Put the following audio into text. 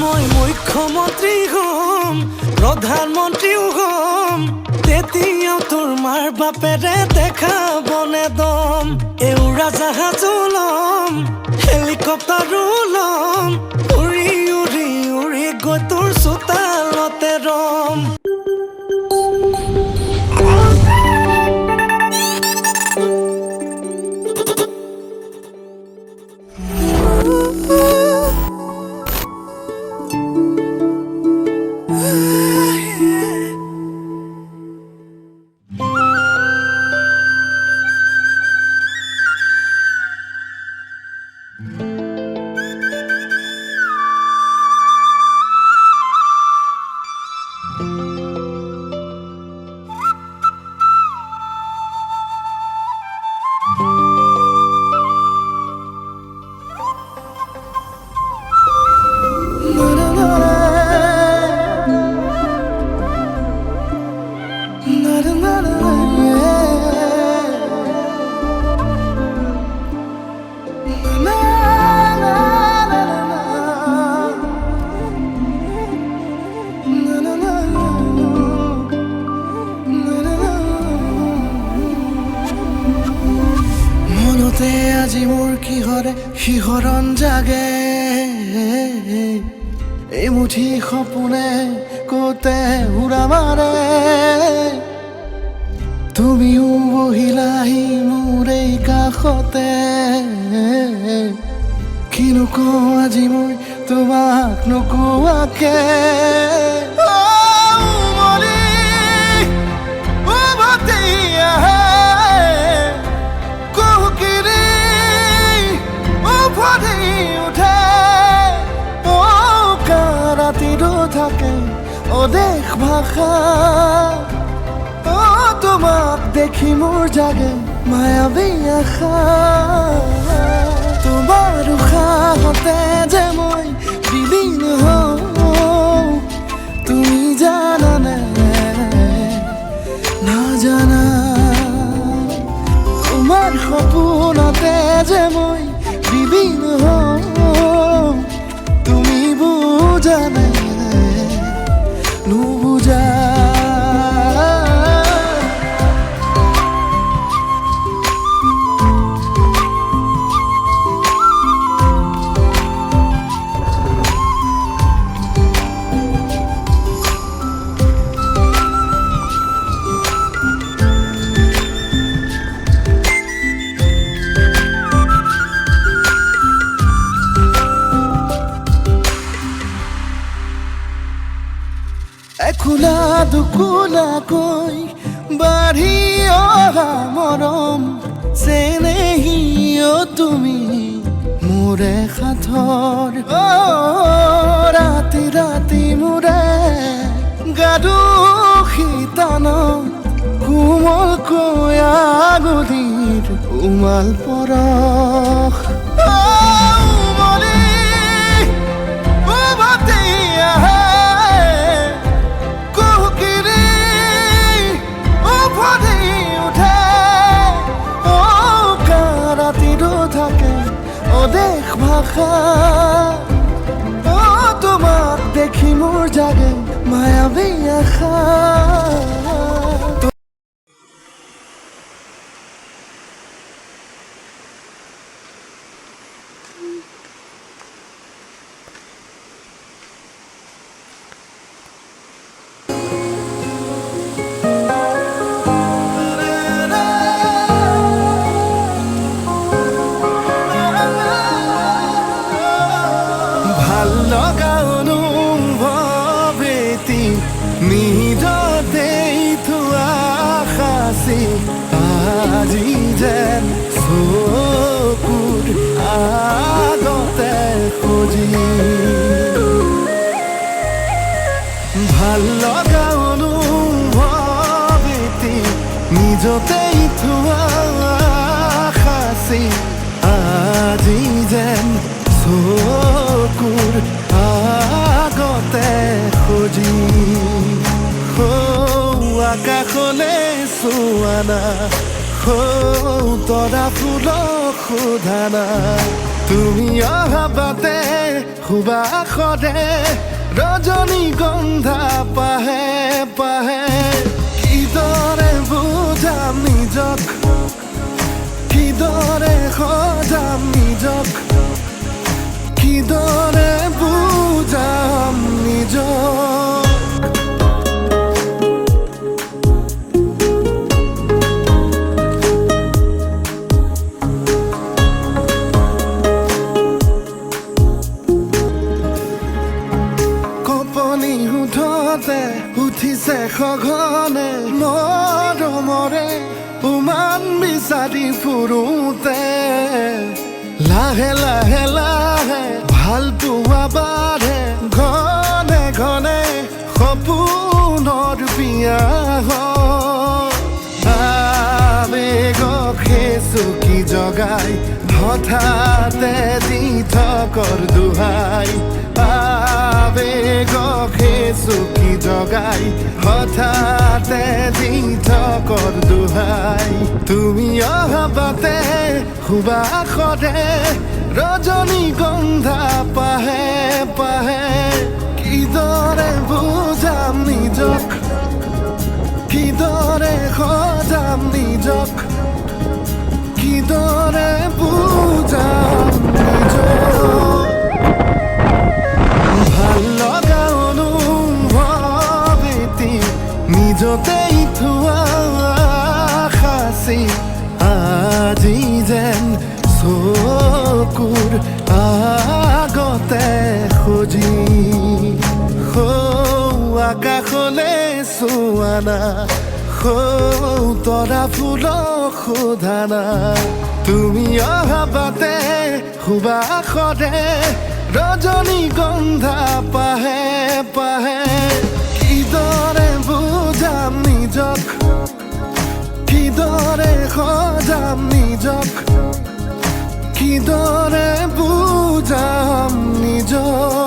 মই মুখ্যমন্ত্ৰী হ'ম প্ৰধানমন্ত্ৰীও হ'ম, তেতিয়াও তোৰ মাৰ বাপেৰে দেখাবনে দম। এউৰা জাহাজো ল'ম হেলিকপ্টাৰো ল'ম Mm-hmm. মনতে আজি মোৰ কিহৰে শিহৰণ জাগে? এই মুঠি সপোনে কতে উৰা মাৰে। তুমিও বহিলাহি মোৰ এই কাষতে। কিনো কওঁ আজি মই তোমাক নোকোৱাকে? ভাষা। অ তোমাক দেখি মোৰ জাগে মায়াবী আশা। তোমাৰ উশাহতে যে মই বিলীন হওঁ, তুমি জানানে? নাজানা। তোমাৰ সপোনতে যে মই এখোলা দুখোলাকৈ বাঢ়ি অহা মৰম চেনেহিও তুমি মোৰে সাথৰ অ, ৰাতি ৰাতি মোৰে গাদু শীতন কোমলকৈ আগুলিৰ উমাল পৰশ। দেখি মোর জাগে মায়াবী আশা আগতে ভালো লগা অনুভৱেতি নিজতেই থোৱা সাঁচি আজি যেন চকুৰ আগতে সৌ আকাশলে চোৱানা সৌ তৰা ফুলক সোধানা তুমি অহা বাটে রজনী ৰজনীগন্ধা পাহে পাহে। কিদৰে বুজাম নিজক কিদৰে উঠিছে সঘনে মৰমৰে উমান বিচাৰি ফুৰোতে। লাহে লাহে লাহে ভালো পোৱা বাঢ়ে। ঘনে ঘনে সপোনৰ বিয়া হয়। চুকি জগাই, হঠাতে দি থকৰ দোহাই। আবেগক চুকি জগাই? হঠাতে দি থকৰ দোহাই। তুমি অহাবাতে সুবাসৰে ৰজনীগন্ধা পাহে পাহে। কিদৰে বুজাম নিজক? কিদৰে সজাম নিজক? নিজতেই থোৱা সাঁচি আজি যেন চকুৰ আগতে খুজি। সৌ আকাশলে চোৱানা সৌ তৰা ফুলক সোধানা। তুমি অহাবাতে সুবাসৰে ৰজনীগন্ধা পাহে পাহে। সজাম নিজক কিদৰে বুঝাম নিজক?